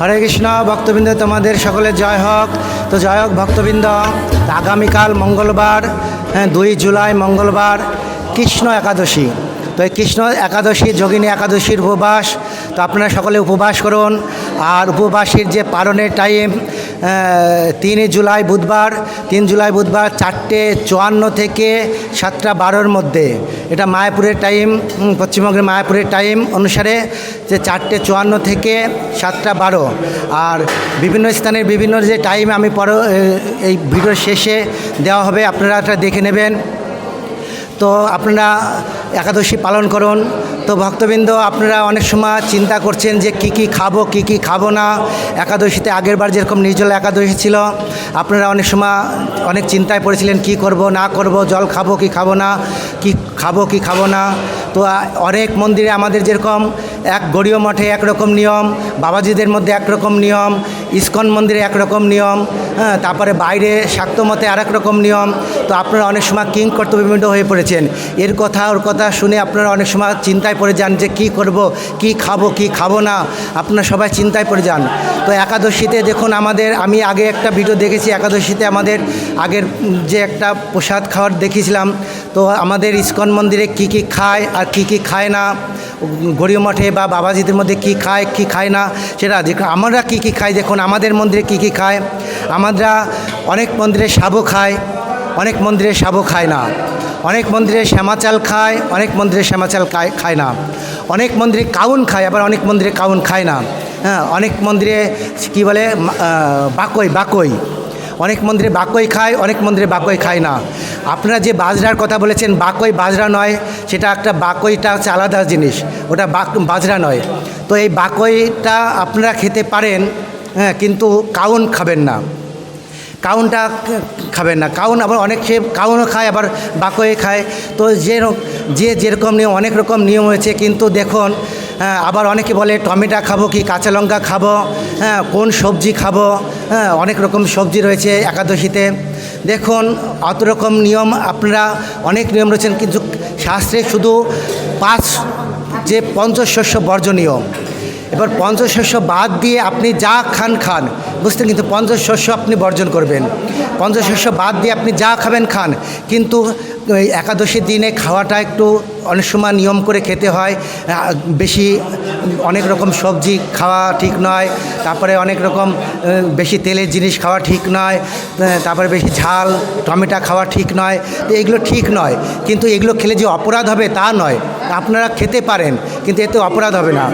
হরে কৃষ্ণ ভক্তবৃন্দ তোমাদের সকলে জয় হোক। তো জয় হোক ভক্তবৃন্দ আগামীকাল মঙ্গলবার হ্যাঁ, দুই জুলাই মঙ্গলবার কৃষ্ণ একাদশী। তো এই কৃষ্ণ একাদশী যোগিনী একাদশীর উপবাস তো আপনারা সকলে উপবাস করুন। আর উপবাসীর যে পালনের টাইম তিন জুলাই বুধবার, তিন জুলাই বুধবার চারটে চুয়ান্ন থেকে সাতটা বারোর মধ্যে। এটা মায়াপুরের টাইম পশ্চিমবঙ্গের মায়াপুরের টাইম অনুসারে যে চারটে চুয়ান্ন থেকে সাতটা বারো। আর বিভিন্ন স্থানের বিভিন্ন যে টাইম আমি পর এই ভিডিওর শেষে দেওয়া হবে, আপনারা দেখে নেবেন। তো আপনারা একাদশী পালন করুন তো ভক্তবৃন্দ, আপনারা অনেক সময় চিন্তা করছেন যে কি কি খাব, কি কি খাব না। একাদশীতে আগের বার যেরকম নির্জল একাদশী ছিল, আপনারা অনেক সময় অনেক চিন্তায় পড়েছিলেন কি করব, না করব, জল খাব কি খাব না, কি খাব কি খাব না। তো অনেক মন্দিরে আমাদের যেরকম এক গড়ীয় মঠে একরকম নিয়ম, বাবাজিদের মধ্যে একরকম নিয়ম ইস্কন মন্দিরে একরকম নিয়ম হ্যাঁ তারপরে বাইরে শাক্ত মতে আর রকম নিয়ম। তো আপনারা অনেক সময় কিং কর্তব্যবিন্দ হয়ে পড়েছেন। এর কথা, ওর কথা শুনে আপনারা অনেক সময় চিন্তায় পড়ে যান যে কি করব, কি খাব কি খাব না। আপনারা সবাই চিন্তায় পড়ে যান। তো একাদশীতে দেখুন আমাদের, আমি আগে একটা ভিডিও দেখেছি, একাদশীতে আমাদের আগের যে একটা প্রসাদ খাওয়ার দেখেছিলাম তো আমাদের ইস্কন মন্দিরে কি কি খায় আর কি কি খায় না গড়ীয় মঠে বা বাবাজিদের মধ্যে কি খায় কি খায় না, সেটা আমরা কি কি খাই? দেখুন, আমাদের মন্দিরে কি কি খায়? আমরা অনেক মন্দিরে সাবু খায় অনেক মন্দিরে সাবু খায় না। অনেক মন্দিরে শ্যামা চাল খায়, অনেক মন্দিরে শ্যামা চাল খায় খায় না। অনেক মন্দিরে কাউন খায়, আবার অনেক মন্দিরে কাউন খায় না। হ্যাঁ অনেক মন্দিরে কি বলে বাকই বাকই। অনেক মন্দিরে বাকই খায়, অনেক মন্দিরে বাকই খায় না। আপনারা যে বাজরার কথা বলেছেন, বাকই বাজরা নয়, সেটা একটা বাকইটা হচ্ছে আলাদা জিনিস। ওটা বাক, বাজরা নয়। তো এই বাকইটা আপনারা খেতে পারেন হ্যাঁ কিন্তু কাউন খাবেন না। কাউনটা খাবেন না। কাউন আবার অনেক সে কাউনও খায়, আবার বাকয়ে খায়। তো যে যে যেরকম নিয়ম, অনেক রকম নিয়ম হয়েছে, কিন্তু দেখুন আবার অনেকে বলে টমেটো খাব কি কাঁচা লঙ্কা খাব? হ্যাঁ কোন সবজি খাব? হ্যাঁ অনেক রকম সবজি রয়েছে একাদশীতে। দেখুন, অত রকম নিয়ম আপনারা, অনেক নিয়ম রয়েছেন, কিন্তু শাস্ত্রে শুধু পাঁচ যে পঞ্চশস্য বর্জনীয়। এবার পঞ্চশস্য বাদ দিয়ে আপনি যা খান খান। বুঝতেন কিন্তু পঞ্চশস্য আপনি বর্জন করবেন। পঞ্চশস্য বাদ দিয়ে আপনি যা খাবেন, খান। কিন্তু একাদশীর দিনে খাওয়াটা একটু অনেক সময় নিয়ম করে খেতে হয় বেশি অনেক রকম সবজি খাওয়া ঠিক নয়, তারপরে অনেক রকম বেশি তেলের জিনিস খাওয়া ঠিক নয় তারপরে বেশি ঝাল, টমেটো খাওয়া ঠিক নয়, তো এগুলো ঠিক নয়। কিন্তু এগুলো খেলে যে অপরাধ হবে তা নয়, আপনারা খেতে পারেন, কিন্তু এতে অপরাধ হবে না।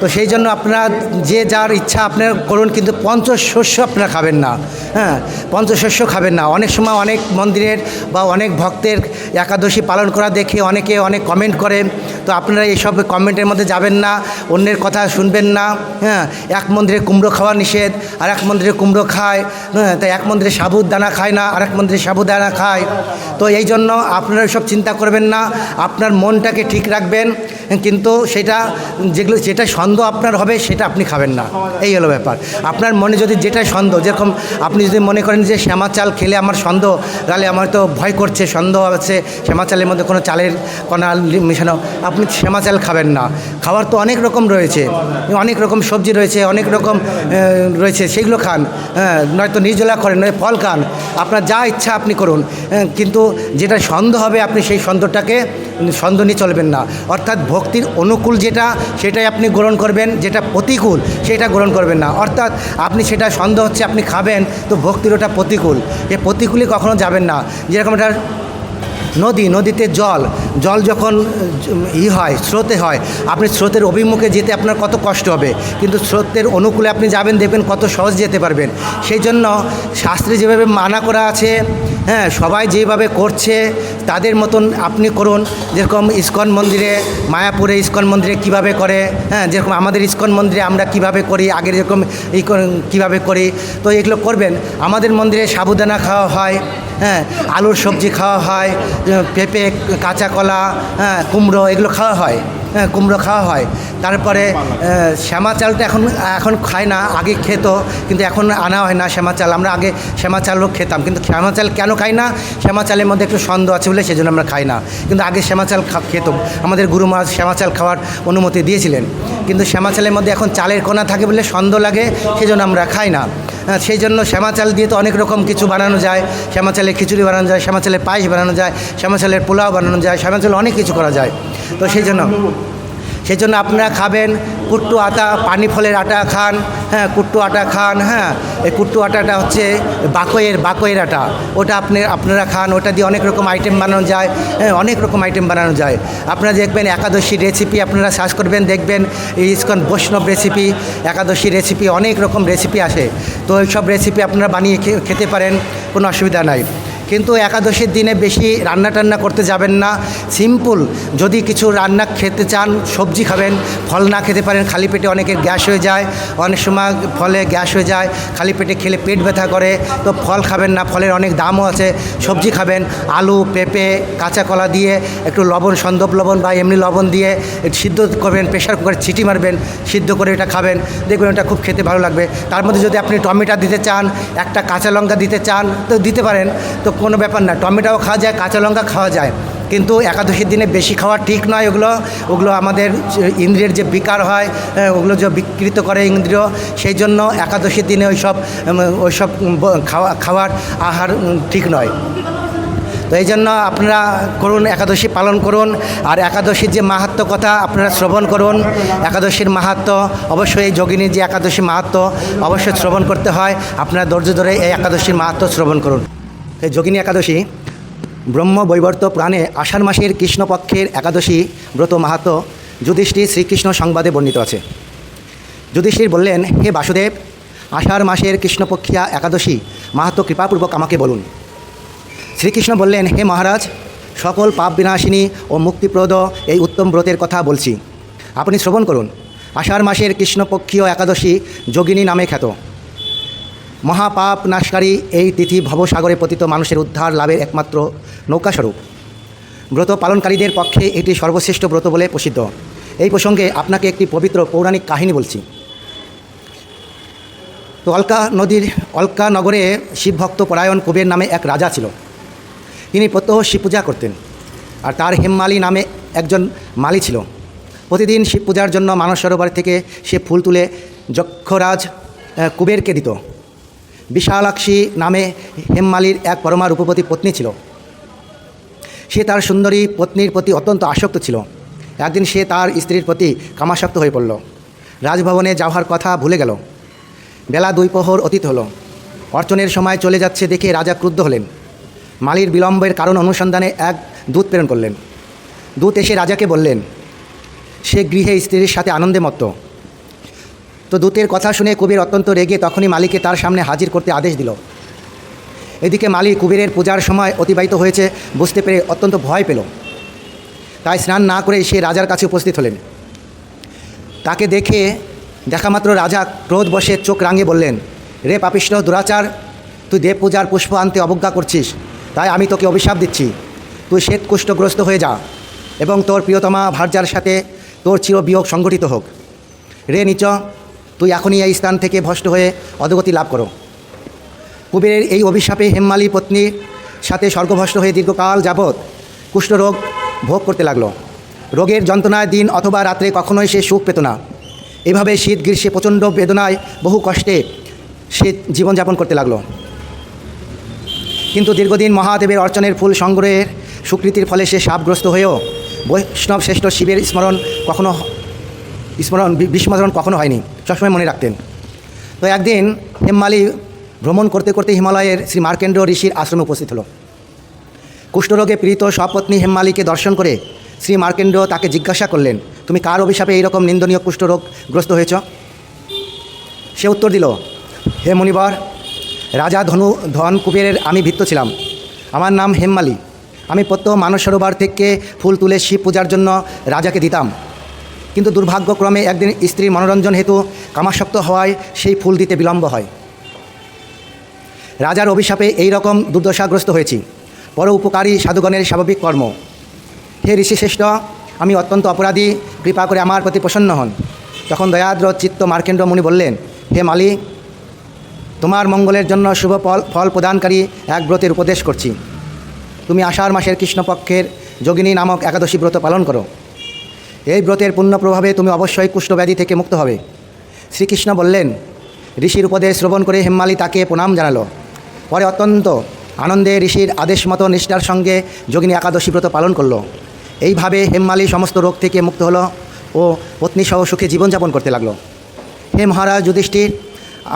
তো সেই জন্য আপনারা যে যার ইচ্ছা আপনারা করুন, কিন্তু পঞ্চশস্য আপনারা খাবেন না হ্যাঁ পঞ্চশস্য খাবেন না। অনেক সময় অনেক মন্দিরের বা অনেক ভক্তের একাদশী পালন করা দেখে অনেকে অনেক কমেন্ট করেন। তো আপনারা এইসব কমেন্টের মধ্যে যাবেন না, অন্যের কথা শুনবেন না হ্যাঁ এক মন্দিরে কুমড়ো খাওয়া নিষেধ, আর এক মন্দিরে কুমড়ো খায় হ্যাঁ তাই এক মন্দিরে সাবুদানা খায় না, আর এক মন্দিরে সাবুদানা খায়। তো এই জন্য আপনারা সব চিন্তা করবেন না, আপনার মনটাকে ঠিক রাখবেন, কিন্তু সেটা যেগুলো, যেটা সন্দেহ আপনার হবে, সেটা আপনি খাবেন না। এই হলো ব্যাপার। আপনার মনে যদি যেটা সন্দেহ, যেরকম আপনি যদি মনে করেন যে শ্যামা চাল খেলে আমার সন্দেহ, তাহলে আমার তো ভয় করছে, সন্দেহ আছে, শ্যামা চালের মধ্যে কোনো চালের কণা লি- মেশানো। আপনি শ্যামা চাল খাবেন না। খাবার তো অনেক রকম রয়েছে। অনেক রকম সবজি রয়েছে, অনেক রকম রয়েছে। সেগুলো খান। হ্যাঁ নয়তো নির্জলা করেন, নয় ফল খান। আপনার যা ইচ্ছা আপনি করুন। কিন্তু যেটা সন্দেহ হবে আপনি সেই সন্দেহটাকে সন্দেহ নিয়ে চলবেন না। অর্থাৎ ভক্তির অনুকূল যেটা, সেটাই আপনি গ্রহণ করবেন। যেটা প্রতিকূল, সেটা গ্রহণ করবেন না। অর্থাৎ আপনি সেটা সন্দেহ হচ্ছে আপনি খাবেন, তো ভক্তির ওটা প্রতিকূল। এ প্রতিকূলে কখনো যাবেন না। যেরকম এটা নদী, নদীতে জল। জল যখন, ই হয়, স্রোতে হয়, আপনি স্রোতের অভিমুখে যেতে আপনার কত কষ্ট হবে। কিন্তু স্রোতের অনুকূলে আপনি যাবেন, দেখবেন কত সহজ যেতে পারবেন। সেই জন্য শাস্ত্রে যেভাবে মানা করা আছে হ্যাঁ সবাই যেভাবে করছে, তাদের মতন আপনি করুন। যেরকম ইস্কন মন্দিরে, মায়াপুরে ইস্কন মন্দিরে কীভাবে করে হ্যাঁ যেরকম আমাদের ইস্কন মন্দিরে আমরা কীভাবে করি আগের যেরকম ই কীভাবে করি, তো এগুলো করবেন। আমাদের মন্দিরে সাবুদানা খাওয়া হয় হ্যাঁ আলুর সবজি খাওয়া হয় পেঁপে কাঁচা কলা হ্যাঁ কুমড়ো এগুলো খাওয়া হয়। কুমড়ো খাওয়া হয়। তারপরে শ্যামা চালটা এখন এখন খায় না আগে খেত কিন্তু এখন আনা হয় না শ্যামা চাল। আমরা আগে শ্যামা চালও খেতাম কিন্তু শ্যামা চাল কেন খাই না? শ্যামা চালের মধ্যে একটু সন্দেহ আছে বলে সেজন্য আমরা খাই না। কিন্তু আগে শ্যামা চাল খা- খেত। আমাদের গুরু গুরুমা শ্যামা চাল খাওয়ার অনুমতি দিয়েছিলেন। কিন্তু শ্যামা চালের মধ্যে এখন চালের কোনা থাকে বলে সন্দেহ লাগে সেজন্য আমরা খাই না। হ্যাঁ, সেই জন্য শ্যামা চাল দিয়ে তো অনেক রকম কিছু বানানো যায়। শ্যামা চালের খিচুড়ি বানানো যায় শ্যামা চালের পায়েস বানানো যায় শ্যামা চালের পোলাও বানানো যায় শ্যামা চালে অনেক কিছু করা যায়। তো সেই জন্য সেই জন্য আপনারা খাবেন, কুট্টু আটা, পানি ফলের আটা খান হ্যাঁ কুট্টু আটা খান হ্যাঁ এই কুট্টু আটাটা হচ্ছে বাকয়ের বাকয়ের আটা, ওটা আপনি, আপনারা খান, ওটা দিয়ে অনেক রকম আইটেম বানানো যায় হ্যাঁ অনেক রকম আইটেম বানানো যায়। আপনারা দেখবেন একাদশী রেসিপি আপনারা সার্চ করবেন, দেখবেন ইস্কন বৈষ্ণব রেসিপি একাদশী রেসিপি অনেক রকম রেসিপি আসে। তো ওই সব রেসিপি আপনারা বানিয়ে খেতে পারেন, কোনো অসুবিধা নাই। কিন্তু একাদশীর দিনে বেশি রান্না টান্না করতে যাবেন না। সিম্পল, যদি কিছু রান্না খেতে চান, সবজি খাবেন, ফল না খেতে পারেন, খালি পেটে অনেকের গ্যাস হয়ে যায়। অনেক সময় ফলে গ্যাস হয়ে যায়, খালি পেটে খেলে পেট ব্যথা করে। তো ফল খাবেন না, ফলের অনেক দামও আছে। সবজি খাবেন, আলু, পেঁপে, কাঁচা কলা দিয়ে, একটু লবণ, সন্দব লবণ বা এমনি লবণ দিয়ে সিদ্ধ করবেন প্রেশার কুকারে ছিটি মারবেন, সিদ্ধ করে এটা খাবেন। দেখবেন ওটা খুব খেতে ভালো লাগবে। তার মধ্যে যদি আপনি টমেটো দিতে চান, একটা কাঁচা লঙ্কা দিতে চান, তো দিতে পারেন। তো কোনো ব্যাপার না টমেটোও খাওয়া যায় কাঁচা লঙ্কা খাওয়া যায়। কিন্তু একাদশীর দিনে বেশি খাওয়া ঠিক নয় ওগুলো ওগুলো আমাদের ইন্দ্রিয়ের যে বিকার হয় হ্যাঁ, ওগুলো যে বিকৃত করে ইন্দ্রিয় সেই জন্য একাদশীর দিনে ওই সব ওই সব খাওয়া খাওয়ার আহার ঠিক নয়। তো এই জন্য আপনারা করুন একাদশী পালন করুন আর একাদশীর যে মাহাত্ম কথা আপনারা শ্রবণ করুন। একাদশীর মাহাত্ম অবশ্যই এই যোগিনীর যে একাদশী মাহাত্ম অবশ্যই শ্রবণ করতে হয়। আপনারা ধৈর্য ধরে এই একাদশীর মাহাত্ম শ্রবণ করুন। যোগিনী একাদশী, ব্রহ্ম বৈবর্ত প্রাণে আষাঢ় মাসের কৃষ্ণপক্ষের একাদশী ব্রত মাহাত্ম যুধিষ্ঠির শ্রীকৃষ্ণ সংবাদে বর্ণিত আছে। যুধিষ্ঠির বললেন, হে বাসুদেব, আষাঢ় মাসের কৃষ্ণপক্ষিয়া একাদশী মাহাত্ম কৃপাপূর্বক আমাকে বলুন। শ্রীকৃষ্ণ বললেন, হে মহারাজ, সকল পাপ বিনাশিনী ও মুক্তিপ্রদ এই উত্তম ব্রতের কথা বলছি। আপনি শ্রবণ করুন। আষাঢ় মাসের কৃষ্ণপক্ষীয় একাদশী যোগিনী নামে খ্যাত। মহাপাপ নাশকারী এই তিথি ভবসাগরে পতিত মানুষের উদ্ধার লাভের একমাত্র নৌকাস্বরূপ। ব্রত পালনকারীদের পক্ষে এটি সর্বশ্রেষ্ঠ ব্রত বলে প্রসিদ্ধ। এই প্রসঙ্গে আপনাকে একটি পবিত্র পৌরাণিক কাহিনী বলছি। তো অলকা নদীর, অলকা নগরে শিবভক্ত পরায়ণ কুবের নামে এক রাজা ছিল। তিনি প্রত্যহ শিব পূজা করতেন আর তার হেমমালি নামে একজন মালি ছিল। প্রতিদিন শিব পূজার জন্য মানস সরোবর থেকে সে ফুল তুলে যক্ষরাজ কুবেরকে দিত। বিশালাক্ষী নামে হেমমালির এক পরমা রূপপতি পত্নী ছিল। সে তার সুন্দরী পত্নীর প্রতি অত্যন্ত আসক্ত ছিল। একদিন সে তার স্ত্রীর প্রতি কামাসক্ত হয়ে পড়ল। রাজভবনে যাওয়ার কথা ভুলে গেল। বেলা দুই প্রহর অতীত হলো। অর্চনের সময় চলে যাচ্ছে দেখে রাজা ক্রুদ্ধ হলেন। মালির বিলম্বের কারণ অনুসন্ধানে এক দূত প্রেরণ করলেন। দূত এসে রাজাকে বললেন, সে গৃহে স্ত্রীর সাথে আনন্দে মত্ত। তো দূতের কথা শুনে কবির অত্যন্ত রেগে তখনই মালিকে তার সামনে হাজির করতে আদেশ দিল। এদিকে মালিক কুবেরের পূজার সময় অতিবাহিত হয়েছে, বুঝতে পেরে অত্যন্ত ভয় পেল। তাই স্নান না করে সে রাজার কাছে উপস্থিত হলেন। তাকে দেখে দেখামাত্র রাজা ক্রোধ বসে চোখ রাঙিয়ে বললেন, রে পাপিষ্ঠ দুরাচার, তুই দেব পূজার পুষ্প আনতে অবজ্ঞা করছিস, তাই আমি তোকে অভিশাপ দিচ্ছি। তুই শ্বেত কুষ্ঠগ্রস্ত হয়ে যা এবং তোর প্রিয়তমা ভার্যার সাথে তোর চির বিয়োগ সংগঠিত হোক। রে নিচ তুই এখনই এই স্থান থেকে ভ্রষ্ট হয়ে অধগতি লাভ করো। কুবেরের এই অভিশাপে হেমমালী পত্নীর সাথে স্বর্গভ্রষ্ট হয়ে দীর্ঘকাল যাবৎ কুষ্ঠরোগ ভোগ করতে লাগল। রোগের যন্ত্রণায় দিন অথবা রাত্রে কখনোই সে সুখ পেত না। এভাবে শীত গ্রীষ্মে প্রচণ্ড বেদনায় বহু কষ্টে সে জীবনযাপন করতে লাগল। কিন্তু দীর্ঘদিন মহাদেবের অর্চনের ফুল সংগ্রহের স্বীকৃতির ফলে সে সাপগ্রস্ত হয়েও বৈষ্ণব শ্রেষ্ঠ শিবের স্মরণ কখনো স্মরণ বিস্মরণ কখনো হয়নি, সবসময় মনে রাখতেন। তো একদিন হেমমালি ভ্রমণ করতে করতে হিমালয়ের শ্রী মার্কেন্দ্র ঋষির আশ্রমে উপস্থিত হলো। কুষ্ঠরোগে পীড়িত সপত্নী হেমমালিকে দর্শন করে শ্রী মার্কেন্দ্র তাকে জিজ্ঞাসা করলেন, তুমি কার অভিশাপে এইরকম নিন্দনীয় কুষ্ঠরোগগ্রস্ত হয়েছ? সে উত্তর দিল, হে মণিবর রাজা ধনু, ধন কুবেরের আমি ভিত্ত ছিলাম। আমার নাম হেমমালি। আমি প্রত্যহ মানস সরোবর থেকে ফুল তুলে শিব পূজার জন্য রাজাকে দিতাম। কিন্তু দুর্ভাগ্যক্রমে একদিন স্ত্রীর মনোরঞ্জন হেতু কামাসক্ত হওয়ায় সেই ফুল দিতে বিলম্ব হয়। রাজার অভিশাপে এই রকম দুর্দশাগ্রস্ত হয়েছি। পর উপকারী সাধুগণের স্বাভাবিক কর্ম। হে ঋষিশ্রেষ্ঠ, আমি অত্যন্ত অপরাধী, কৃপা করে আমার প্রতি প্রসন্ন হন। তখন দয়াদ্র চিত্ত মার্কেন্দ্র মুনি বললেন, হে মালি, তোমার মঙ্গলের জন্য শুভ ফল ফল প্রদানকারী এক ব্রতের উপদেশ করছি। তুমি আষাঢ় মাসের কৃষ্ণপক্ষের যোগিনী নামক একাদশী ব্রত পালন করো। এই ব্রতের পুণ্য প্রভাবে তুমি অবশ্যই কুষ্ঠব্যাধি থেকে মুক্ত হবে। শ্রীকৃষ্ণ বললেন, ঋষির উপদেশ শ্রবণ করে হেম্মালি তাকে প্রণাম জানালো। পরে অত্যন্ত আনন্দে ঋষির আদেশ মতো নিষ্ঠার সঙ্গে যোগিনী একাদশী ব্রত পালন করল। এইভাবে হেম্মালি সমস্ত রোগ থেকে মুক্ত হলো ও পত্নীসহ সুখে জীবনযাপন করতে লাগল। হে মহারাজ যুধিষ্ঠির,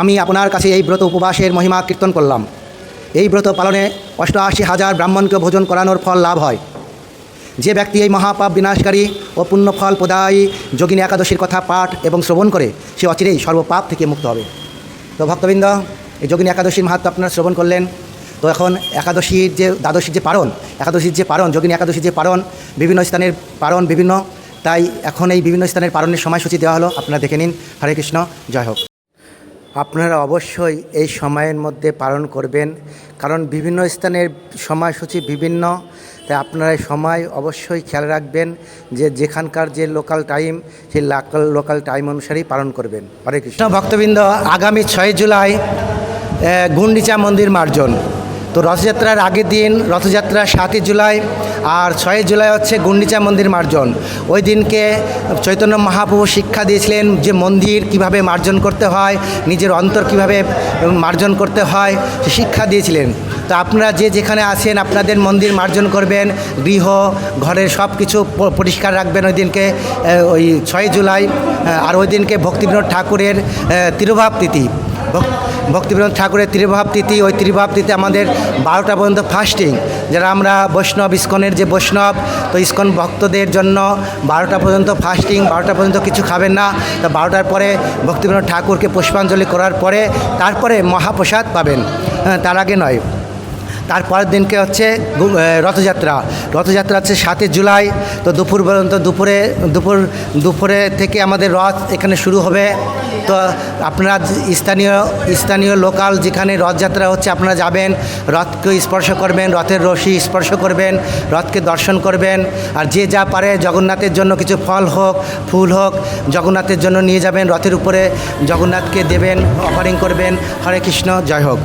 আমি আপনার কাছে এই ব্রত উপবাসের মহিমা কীর্তন করলাম। এই ব্রত পালনে অষ্টআশি হাজার ব্রাহ্মণকে ভোজন করানোর ফল লাভ হয়। যে ব্যক্তি এই মহাপাপ বিনাশকারী ও পুণ্যফল প্রদায়ী যোগিনী একাদশীর কথা পাঠ এবং শ্রবণ করে, সে অচিরেই সর্বপাপ থেকে মুক্ত হবে। তো ভক্তবৃন্দ, এই যোগিনী একাদশীর মাহাত্ম আপনারা শ্রবণ করলেন। তো এখন একাদশীর যে, দ্বাদশীর যে পারণ, একাদশীর যে পারণ, যোগিনী একাদশীর যে পারণ, বিভিন্ন স্থানের পারণ বিভিন্ন, তাই এখন এই বিভিন্ন স্থানের পারণের সময়সূচি দেওয়া হলো। আপনারা দেখে নিন। হরে কৃষ্ণ, জয় হোক। আপনারা অবশ্যই এই সময়ের মধ্যে পালন করবেন, কারণ বিভিন্ন স্থানের সময়সূচি বিভিন্ন। তাই আপনারা সময় অবশ্যই খেয়াল রাখবেন যে যেখানকার যে লোকাল টাইম সেই লোকাল লোকাল টাইম অনুসারেই পালন করবেন। হরে কৃষ্ণ। ভক্তবৃন্দ, আগামী ছয় জুলাই গুন্ডিচা মন্দির মার্জন। তো রথযাত্রার আগের দিন রথযাত্রা সাতই জুলাই আর ছয়ই জুলাই হচ্ছে গুন্ডিচা মন্দির মার্জন। ওই দিনকে চৈতন্য মহাপ্রভু শিক্ষা দিয়েছিলেন যে মন্দির কীভাবে মার্জন করতে হয়, নিজের অন্তর কীভাবে মার্জন করতে হয় শিক্ষা দিয়েছিলেন। তো আপনারা যে যেখানে আছেন, আপনাদের মন্দির মার্জন করবেন, গৃহ, ঘরের সব কিছু পরিষ্কার রাখবেন ওই দিনকে ওই ছয় জুলাই আর ওই দিনকে ভক্তিবিনোদ ঠাকুরের তিরুভাব তিথি। ভক্তিবিনোদ ঠাকুরের ত্রিভাব তিথি ওই ত্রিভাব তিথি আমাদের বারোটা পর্যন্ত ফাস্টিং যারা আমরা বৈষ্ণব ইস্কনের যে বৈষ্ণব তো ইস্কন ভক্তদের জন্য বারোটা পর্যন্ত ফাস্টিং বারোটা পর্যন্ত কিছু খাবেন না। তো বারোটার পরে ভক্তিবিনোদ ঠাকুরকে পুষ্পাঞ্জলি করার পরে তারপরে মহাপ্রসাদ পাবেন। হ্যাঁ, তার আগে নয়। তারপরের দিনকে হচ্ছে রথযাত্রা। রথযাত্রা হচ্ছে সাতই জুলাই, তো দুপুর পর্যন্ত দুপুরে, দুপুর, দুপুরে থেকে আমাদের রথ এখানে শুরু হবে। তো আপনারা স্থানীয় স্থানীয় লোকাল যেখানে রথযাত্রা হচ্ছে আপনারা যাবেন, রথকে স্পর্শ করবেন, রথের রশি স্পর্শ করবেন, রথকে দর্শন করবেন। আর যে যা পারে জগন্নাথের জন্য কিছু ফল হোক, ফুল হোক, জগন্নাথের জন্য নিয়ে যাবেন, রথের উপরে জগন্নাথকে দেবেন অফারিং করবেন। হরে কৃষ্ণ, জয় হোক।